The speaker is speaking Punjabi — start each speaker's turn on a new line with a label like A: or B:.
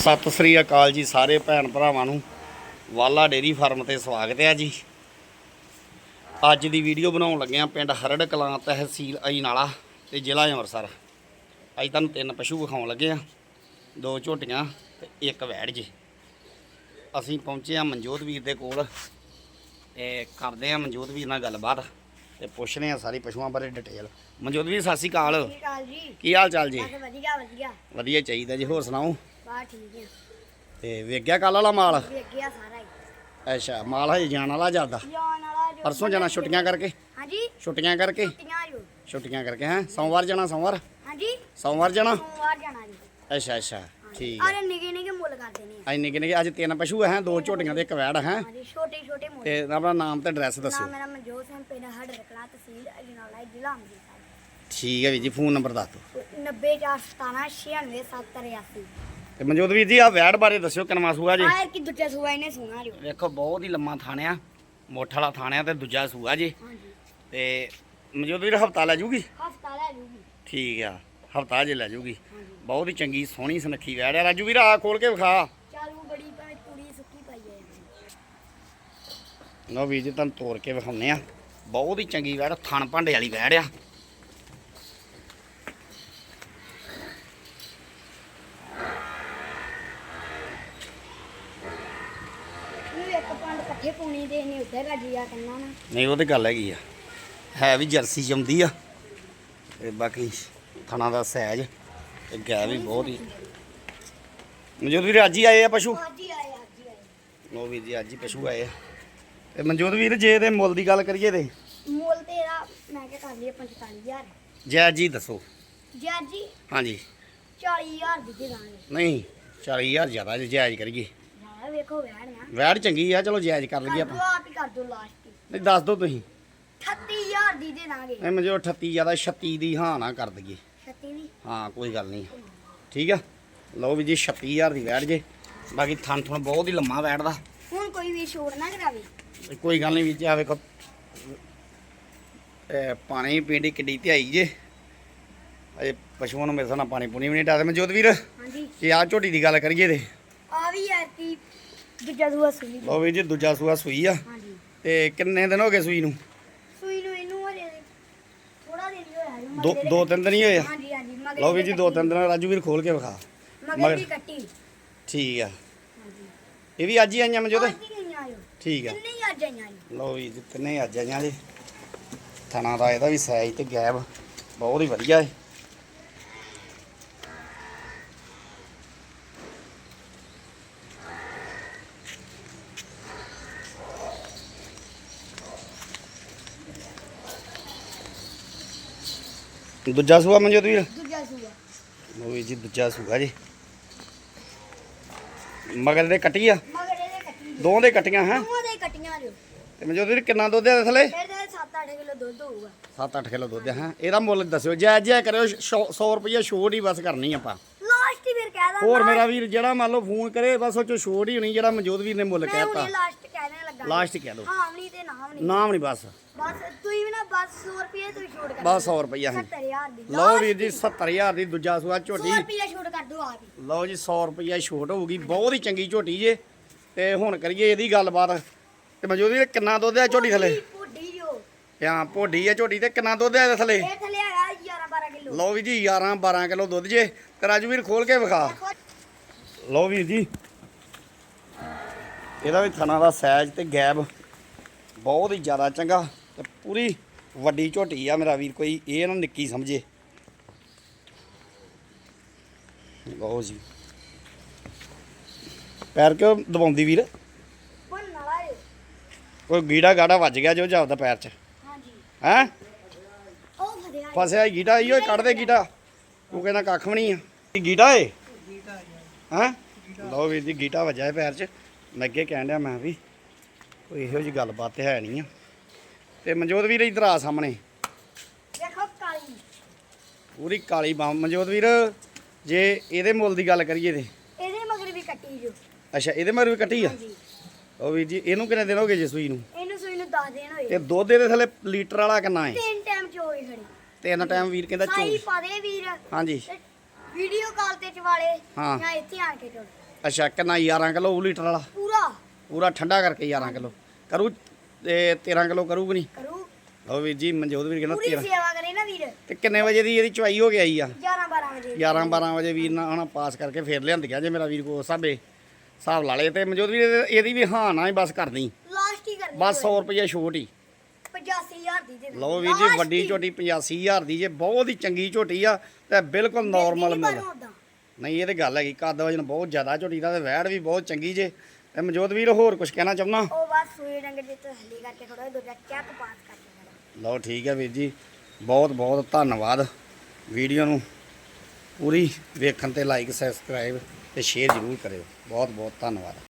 A: ਸਤਿ ਸ੍ਰੀ ਅਕਾਲ ਜੀ ਸਾਰੇ ਭੈਣ ਭਰਾਵਾਂ ਨੂੰ। ਵਾਲਾ ਡੇਰੀ ਫਾਰਮ ਤੇ ਸਵਾਗਤ ਹੈ ਜੀ। ਅੱਜ ਦੀ ਵੀਡੀਓ ਬਣਾਉਣ ਲੱਗੇ ਆ ਪਿੰਡ ਹਰੜ ਕਲਾਂ ਤਹਿਸੀਲ ਅਜਨਾਲਾ ਤੇ ਜ਼ਿਲ੍ਹਾ ਅੰਮ੍ਰਿਤਸਰ। ਅੱਜ ਤੁਹਾਨੂੰ ਤਿੰਨ ਪਸ਼ੂ ਵਿਖਾਉਣ ਲੱਗੇ ਆ ਦੋ ਝੋਟੀਆਂ ਤੇ ਇੱਕ ਵੈੜ ਜੀ। ਅਸੀਂ ਪਹੁੰਚੇ ਆ ਮਨਜੋਤ ਵੀਰ ਦੇ ਕੋਲ ਤੇ ਕਰਦੇ ਆ ਮਨਜੋਤ ਵੀਰ ਨਾਲ ਗੱਲਬਾਤ ਤੇ ਪੁੱਛਦੇ ਆ ਸਾਰੀ ਪਸ਼ੂਆਂ ਬਾਰੇ ਡਿਟੇਲ। ਮਨਜੋਤ ਵੀਰ ਸਤਿ ਸ੍ਰੀ ਅਕਾਲ। ਕੀ ਹਾਲ ਚਾਲ ਜੀ?
B: ਵਧੀਆ ਵਧੀਆ।
A: ਵਧੀਆ ਚਾਹੀਦਾ ਜੀ ਹੋਰ ਸੁਣਾਓ?
B: ਬਾ ਠੀਕ ਹੈ।
A: ਤੇ ਵੇਖ ਗਿਆ ਕੱਲ ਵਾਲਾ ਮਾਲ?
B: ਸਾਰਾ ਹੀ।
A: ਅੱਛਾ ਮਾਲ ਹਜੇ ਜਾਣ ਵਾਲਾ ਜਾਂਦਾ
B: ਜਾਣ ਵਾਲਾ ਜੋ
A: ਪਰਸੋਂ ਜਾਣਾ ਛੁੱਟੀਆਂ ਕਰਕੇ?
B: ਹਾਂਜੀ।
A: ਛੁੱਟੀਆਂ ਕਰਕੇ?
B: ਛੁੱਟੀਆਂ ਜੋ।
A: ਛੁੱਟੀਆਂ ਕਰਕੇ ਹੈ? ਸੋਮਵਾਰ ਜਾਣਾ ਸੋਮਵਾਰ?
B: ਹਾਂਜੀ।
A: ਸੋਮਵਾਰ ਜਾਣਾ?
B: ਸੋਮਵਾਰ ਜਾਣਾ ਜੀ।
A: ਅੱਛਾ ਅੱਛਾ ਠੀਕ ਹੈ
B: ਅਰੇ ਨਿੱਕੇ ਨਿੱਕੇ ਮੁੱਲ ਕਰਦੇ ਨੇ।
A: ਅੱਜ ਤਿੰਨ ਪਸ਼ੂ ਹੈ? ਦੋ ਝੋਟੀਆਂ ਤੇ ਇੱਕ ਵੈੜ ਹੈ?
B: ਹਾਂਜੀ ਛੋਟੇ ਛੋਟੇ ਮੁੱਲ।
A: ਤੇ ਆਪਣਾ ਨਾਮ ਤੇ ਐਡਰੈਸ
B: ਨਾਮ
A: ਦੱਸਿਓ।
B: ਮੇਰਾ ਮਨਜੋਤ ਸਿੰਘ ਪਿੰਡ ਹੜ ਰਕਲਾ ਤਹਿਸੀਲ ਅਜਨਾਲਾ ਜ਼ਿਲ੍ਹਾ ਅੰਮ੍ਰਿਤਸਰ।
A: ਠੀਕ ਹੈ ਵੀਰ ਜੀ ਫੋਨ ਨੰਬਰ ਦੱਸ ਦਿਓ।
B: 90417
A: ਤੇ ਮਨਜੋਤ ਵੀਰ ਜੀ ਆ ਵੈੜ ਬਾਰੇ ਦੱਸਿਓ ਕਿਨਵਾ ਸੂਆ ਜੀ?
B: ਆਇਰ ਕੀ ਦੂਜਾ ਸੂਆ ਇਹਨੇ ਸੁਣਾ ਜੋ
A: ਵੇਖੋ ਬਹੁਤ ਹੀ ਲੰਮਾ ਥਾਣਿਆ ਮੋਠ ਵਾਲਾ ਥਾਣਿਆ ਤੇ ਦੂਜਾ ਸੂਆ ਜੀ।
B: ਹਾਂਜੀ।
A: ਤੇ ਮਨਜੋਤ ਵੀਰ ਹਫਤਾ ਲੈ ਜੂਗੀ?
B: ਹਫਤਾ ਲੈ ਜੂਗੀ।
A: ਠੀਕ ਆ ਹਫਤਾ ਜੇ ਲੈ ਜੂਗੀ। ਬਹੁਤ ਹੀ ਚੰਗੀ ਸੋਹਣੀ ਸੁਨੱਖੀ ਵੈੜ ਆ। ਰਾਜੂ ਵੀਰ ਆ ਖੋਲ ਕੇ ਵਿਖਾ।
B: ਚਾਲੂ ਬੜੀ ਭਾਵੇਂ ਪੂਰੀ ਸੁੱਕੀ ਪਈ ਹੈ
A: ਲਓ ਵੀਰ ਜੀ ਤੁਹਾਨੂੰ ਤੋੜ ਕੇ ਵਿਖਾਉਂਦੇ ਆ। ਬਹੁਤ ਹੀ ਚੰਗੀ ਵੈੜ ਥਣ ਭਾਂਡੇ ਵਾਲੀ ਵੈੜ ਆ।
B: ਦੇ ਨਾ
A: ਨਹੀਂ ਉਹ ਤੇ ਗੱਲ ਹੈਗੀ ਆ। ਹੈ ਵੀ ਜਰਸੀ ਜੰਮਦੀ ਆ। ਤੇ ਬਾਕੀ ਥਣਾ ਦਾ ਸਹਿਜ ਤੇ ਗੈ ਵੀ ਬਹੁਤ ਹੀ। ਮਨਜੋਤ ਵੀਰ ਅੱਜ ਹੀ ਆਏ ਆ ਪਸ਼ੂ?
B: ਅੱਜ ਹੀ ਆਏ ਅੱਜ ਹੀ ਆਏ।
A: ਲਓ ਵੀਰ ਜੀ ਅੱਜ ਹੀ ਪਸ਼ੂ ਆਏ ਆ। ਤੇ ਮਨਜੋਤ ਵੀਰ ਜੇ ਇਹਦੇ ਮੁੱਲ ਦੀ ਗੱਲ ਕਰੀਏ ਤੇ?
B: ਮੁੱਲ ਤੇਰਾ ਮੈਂ ਕਿਹਾ ਕਰ ਲਈਏ 45000
A: ਜੈ ਜੀ ਦੱਸੋ।
B: ਜੈ ਜੀ?
A: ਹਾਂਜੀ।
B: 40000 ਦੀ ਦੇ ਦਾਂਗੇ।
A: ਨਹੀਂ 40000 ਜ਼ਿਆਦਾ ਜੇ ਜਾਇਜ਼ ਕਰੀਏ।
B: ਵੇਖੋ ਵੈਣ ਨਾ।
A: ਵੈੜ ਚੰਗੀ ਆ ਚਲੋ ਜਾਇਜ਼ ਕਰ ਲਈਏ ਆਪਾਂ।
B: ਦੋ ਆਪ ਹੀ ਕਰ ਦੋ ਲਾਸਟ
A: ਨਹੀਂ ਦੱਸ ਦਿਓ ਤੁਸੀਂ।
B: 38000 ਦੀ ਦੇ ਦਾਂਗੇ।
A: ਨਹੀਂ ਮਨਜੋ 38 ਜ਼ਿਆਦਾ 36 ਦੀ ਹਾਂ ਨਾ ਕਰ ਦਈਏ।
B: 36 ਦੀ?
A: ਹਾਂ ਕੋਈ ਗੱਲ ਨਹੀਂ। ਠੀਕ ਆ? ਲਓ ਵੀ ਜੀ 36000 ਦੀ ਵੈੜ ਜੇ। ਬਾਕੀ ਥਣ ਥਣ ਬਹੁਤ ਹੀ ਲੰਮਾ ਵੈੜਦਾ
B: ਹੁਣ ਕੋਈ ਵੀ ਛੋੜ ਨਾ ਕਰਾਵੇ।
A: ਕੋਈ ਗੱਲ ਨਹੀਂ ਵਿੱਚ ਆ ਵੇਖੋ। ਇਹ ਪਾਣੀ ਪੀਂਦੀ ਕਿੱਡੀ ਧਿਆਈ ਜੇ। ਅਜੇ ਪਸ਼ੂਆਂ ਨੂੰ ਮੇਰੇ ਨਾਲ ਪਾਣੀ ਪੂਣੀ ਵੀ ਨਹੀਂ ਡਾਦੇ ਮਨਜੋਤ ਵੀਰ
B: ਹਾਂਜੀ।
A: ਜੇ ਆ ਝੋਟੀ ਦੀ ਗੱਲ ਕਰੀਏ ਤੇ।
B: ਆ ਵੀ ਕੀ ਦੂਜਾ ਦੂਆ ਸੂਈ
A: ਲਓ ਵੀ ਜੀ ਦੂਜਾ ਸੂਆ ਸੂਈ ਆ।
B: ਹਾਂਜੀ।
A: ਤੇ ਕਿੰਨੇ ਦਿਨ ਹੋ ਗਏ ਸੂਈ ਨੂੰ?
B: ਸੂਈ ਨੂੰ ਇਹਨੂੰ ਹਰੇ ਥੋੜਾ ਦਿਨ ਹੀ ਹੋਇਆ ਜੀ,
A: ਦੋ
B: ਮਗਰ
A: ਦੋ ਤਿੰਨ ਦਿਨ ਹੀ ਹੋਏ ਆ?
B: ਹਾਂਜੀ ਹਾਂਜੀ ਮਗਰ
A: ਲਓ ਵੀ ਜੀ ਦੋ ਤਿੰਨ ਦਿਨ ਰਾਜੂ ਵੀਰ ਖੋਲ ਕੇ ਵਿਖਾ।
B: ਮਗਰ
A: ਮਗਰ-
B: ਵੀ ਕੱਟੀ।
A: ਠੀਕ ਆ।
B: ਹਾਂਜੀ।
A: ਇਹ ਵੀ ਅੱਜ ਹੀ ਆਈਆਂ
B: ਅੱਜ ਹੀ ਆਇਓ
A: ਠੀਕ ਆ।
B: ਕਿੰਨੇ ਹੀ ਅੱਜ ਆਈਆਂ ਜੀ
A: ਲਓ ਵੀ ਜੀ ਤਿੰਨੇ ਅੱਜ ਆਈਆਂ ਜੀ। ਥਣਾ ਦਾ ਇਹਦਾ ਵੀ ਸਾਈਜ਼ ਤੇ ਗੈਪ ਬਹੁਤ ਹੀ ਵਧੀਆ ਹੈ ਦੂਜਾ ਸੂਆ ਮਨਜੋਤ ਵੀਰ
B: ਦੂਜਾ ਸੂਆ।
A: ਵੀ ਜੀ ਦੂਜਾ ਸੂਆ ਜੀ। ਮਗਰ ਦੇ ਕੱਟੀ ਆ?
B: ਮਗਰ ਇਹਦੇ ਕੱਟੀ ਜੀ।
A: ਦੋਵਾਂ ਦੇ ਕੱਟੀਆਂ ਹੈ?
B: ਦੋਵਾਂ ਦੇ ਕੱਟੀਆਂ ਜੋ
A: ਤੇ ਮਨਜੋਤ ਵੀਰ ਕਿੰਨਾ ਦੁੱਧ ਹੈ ਥਲੇ?
B: ਇਹਦੇ 7-8 ਕਿਲੋ ਦੁੱਧ ਹੋਊਗਾ।
A: 7-8 ਕਿਲੋ ਦੁੱਧ ਹੈ? ਇਹਦਾ ਮੁੱਲ ਦੱਸਿਓ ਜੈ ਜੈ ਕਰਿਓ 100 ਰੁਪਈਆ ਛੋਟ ਹੀ ਬਸ ਕਰਨੀ ਆਪਾਂ।
B: ਲਾਸਟ ਹੀ ਫਿਰ ਕਹਿ ਦਾਂ
A: ਹੋਰ ਮੇਰਾ ਵੀਰ ਜਿਹੜਾ ਮੰਨ ਲਓ ਫੋਨ ਕਰੇ ਬਸ ਉਹ ਚ ਛੋਟ ਹੀ ਹੋਣੀ ਜਿਹੜਾ ਮਨਜੋਤ ਵੀਰ ਨੇ ਮੁੱਲ
B: ਮੈਂ
A: ਕਹਿਤਾ।
B: ਲਾਸਟ ਕਹਿਣੇ ਲੱਗਾ।
A: ਲਾਸਟ ਕਹਿ ਲਓ
B: ਹਾਂ ਨਹੀਂ ਤੇ ਨਾਮ ਨਹੀਂ।
A: ਨਾਮ ਨਹੀਂ ਬਸ।
B: ਬਸ ਤੁਸੀਂ ਵੀ ਨਾ ਬਸ 100 ਰੁਪਏ ਤੁਸੀਂ ਛੋੜ ਕਰ
A: ਬਸ 100 ਰੁਪਈਆ ਹੀ
B: 70000 ਦੀ।
A: ਲਓ ਵੀਰ ਜੀ 70000 ਦੀ ਦੂਜਾ ਸੂਆ
B: 100
A: ਝੋਟੀ
B: ਰੁਪਏ ਛੋੜ ਕਰ ਦਿਓ ਆਪ ਹੀ।
A: ਲਓ ਜੀ 100 ਰੁਪਈਆ ਛੋਟ ਹੋਊਗੀ। ਬਹੁਤ ਹੀ ਚੰਗੀ ਝੋਟੀ ਜੇ। ਤੇ ਹੁਣ ਕਰੀਏ ਇਹਦੀ ਗੱਲਬਾਤ। ਤੇ ਮਨਜੋਤ ਵੀਰ ਕਿੰਨਾ ਦੁੱਧ ਹੈ ਝੋਟੀ ਥਲੇ?
B: ਭੁੱਡੀ ਜੋ।
A: ਹਾਂ ਭੋਡੀ ਹੈ ਝੋਟੀ ਤੇ ਕਿੰਨਾ ਦੁੱਧ ਹੈ ਥਲੇ?
B: ਇਹ ਥੱਲੇ ਹੈਗਾ 11 12 ਕਿਲੋ।
A: ਲਓ ਵੀ ਜੀ 11 12 ਕਿਲੋ ਦੁੱਧ ਜੇ। ਤੇ ਰਾਜੂ ਵੀਰ ਖੋਲ ਕੇ ਵਿਖਾ। ਲਓ ਵੀਰ ਜੀ। ਇਹਦਾ ਵੀ ਥਣਾ ਦਾ ਸਾਈਜ਼ ਤੇ ਗੈਬ ਬਹੁਤ ਹੀ ਜ਼ਿਆਦਾ ਚੰਗਾ ਤੇ ਪੂਰੀ ਵੱਡੀ ਝੋਟੀ ਆ ਮੇਰਾ ਵੀਰ ਕੋਈ ਇਹ ਨਾ ਨਿੱਕੀ ਸਮਝੇ। ਲਓ ਜੀ। ਪੈਰ ਕਿਉਂ ਦਬਾਉਂਦੀ ਵੀਰ? ਕੋਈ ਗੀੜਾ ਗਾੜਾ ਵੱਜ ਗਿਆ ਜੋ ਜਾਪਦਾ ਪੈਰ 'ਚ?
B: ਹਾਂਜੀ।
A: ਹੈ?
B: ਉਹ ਫੜਿਆ
A: ਫਸਿਆ ਗੀਟਾ ਈਓ ਕੱਢ ਦੇ ਗੀਟਾ ਤੂੰ ਕਹਿੰਦਾ ਕੱਖ ਵੀ ਨਹੀਂ ਆ। ਇਹ ਗੀਟਾ ਏ? ਹਾਂ? ਲਓ ਵੀਰ ਜੀ ਗੀਟਾ ਵੱਜਾ ਹੈ ਪੈਰ 'ਚ। ਮੈਂ ਅੱਗੇ ਕਹਿਣ ਡਿਆ ਮੈਂ ਵੀ ਕੋਈ ਇਹੋ ਜੀ ਗੱਲਬਾਤ ਹੈ ਨਹੀਂ ਆ। ਤੇ ਮਨਜੋਤ ਵੀਰ ਇਧਰ ਆ ਸਾਹਮਣੇ।
B: ਦੇਖੋ ਕਾਲੀ।
A: ਪੂਰੀ ਕਾਲੀ ਬਾਹ। ਮਨਜੋਤ ਵੀਰ ਜੇ ਇਹਦੇ ਮੁੱਲ ਦੀ ਗੱਲ ਕਰੀਏ ਤੇ।
B: ਇਹਦੇ ਮਗਰ ਵੀ ਕੱਟੀ ਜੋ।
A: ਅੱਛਾ ਇਹਦੇ ਮਰ ਵੀ ਕੱਟੀ ਆ?
B: ਹਾਂਜੀ।
A: ਉਹ ਵੀਰ ਜੀ ਇਹਨੂੰ ਕਿੰਨੇ ਦਿਨ ਹੋ ਗਏ ਜੇ ਸੂਈ ਨੂੰ?
B: ਇਹਨੂੰ ਸੂਈ ਨੂੰ 10 ਦਿਨ ਹੋਏ।
A: ਤੇ ਦੁੱਧ ਇਹਦੇ ਥੱਲੇ ਲੀਟਰ ਵਾਲਾ ਕਿੰਨਾ ਹੈ
B: ਤਿੰਨ ਟਾਈਮ ਚੋਈ ਖੜੀ।
A: ਤਿੰਨ ਟਾਈਮ ਵੀਰ ਕਹਿੰਦਾ
B: ਸਾਈ
A: ਚੋ
B: ਪਾ ਦੇ ਵੀਰ।
A: ਹਾਂਜੀ।
B: ਵੀਡੀਓ ਕਾਲ ਤੇ ਚਵਾਲੇ।
A: ਹਾਂ।
B: ਜਾਂ ਇੱਥੇ ਆਣ ਕੇ ਚੋ
A: ਅੱਛਾ ਕਿੰਨਾ 11 ਕਿਲੋ ਲੀਟਰ ਵਾਲਾ?
B: ਪੂਰਾ।
A: ਪੂਰਾ ਠੰਡਾ ਕਰਕੇ 11 ਕਿਲੋ। ਕਰੂ ਤੇ 13 ਕਿਲੋ ਕਰੂ ਕਿ ਨਹੀਂ
B: ਕਰੂ
A: ਲਓ ਵੀਰ ਜੀ ਮਨਜੋਤ ਵੀਰ ਕਹਿੰਦਾ
B: ਪੂਰੀ
A: 13
B: ਸੇਵਾ ਕਰੇ ਨਾ ਵੀਰ।
A: ਤੇ ਕਿੰਨੇ ਵਜੇ ਦੀ ਇਹਦੀ ਚੁਆਈ ਹੋ ਗਈ ਆ?
B: 11 12 ਵਜੇ।
A: 11 12 ਵਜੇ ਵੀਰ ਨਾਲ ਹਣਾ ਪਾਸ ਕਰਕੇ ਫੇਰ ਲਿਆਂਦੀਆਂ ਜੇ ਮੇਰਾ ਵੀਰ ਕੋ ਸਾਬੇ ਹਿਸਾਬ ਲਾ ਲਏ ਤੇ ਮਨਜੋਤ ਵੀਰ ਇਹਦੀ- ਵੀ ਹਾਂ ਨਾ ਹੀ ਬਸ ਕਰਨੀ।
B: ਲਾਸਟ ਹੀ ਕਰਨੀ
A: ਬਸ 100 ਰੁਪਏ ਛੋਟ ਹੀ।
B: 85000 ਦੀ ਦੇ ਦੇ।
A: ਲਓ ਵੀਰ ਜੀ ਵੱਡੀ ਝੋਟੀ 85000 ਦੀ ਜੇ ਬਹੁਤ ਹੀ ਚੰਗੀ ਝੋਟੀ ਆ ਤੇ ਬਿਲਕੁਲ ਨਾਰਮਲ ਮੁੱਲ। ਨਹੀਂ ਇਹ ਤੇ ਗੱਲ ਹੈਗੀ ਕੱਦ ਵਜਨ ਬਹੁਤ ਜ਼ਿਆਦਾ ਝੋਟੀ ਦਾ ਤੇ ਵੈੜ ਵੀ ਬਹੁਤ ਚੰਗੀ ਜੇ। ਤੇ ਮਨਜੋਤ ਵੀਰ ਹੋਰ ਕੁਝ ਕਹਿਣਾ ਚਾਹੁੰਦਾ?
B: ਉਹ ਬਸ ਸੂਈ ਡੰਗਰ ਦੇ ਤਸੱਲੀ ਕਰਕੇ ਥੋੜਾ ਦੁੱਧ ਚੱਕ ਪਾਸ ਕਰਕੇ।
A: ਲਓ ਠੀਕ ਹੈ ਵੀਰ ਜੀ। ਬਹੁਤ ਬਹੁਤ ਧੰਨਵਾਦ ਵੀਡੀਓ ਨੂੰ। ਪੂਰੀ ਵੇਖਣ ਤੇ ਲਾਈਕ ਸਬਸਕ੍ਰਾਈਬ ਤੇ ਸ਼ੇਅਰ ਜ਼ਰੂਰ ਕਰਿਓ। ਬਹੁਤ ਬਹੁਤ ਧੰਨਵਾਦ।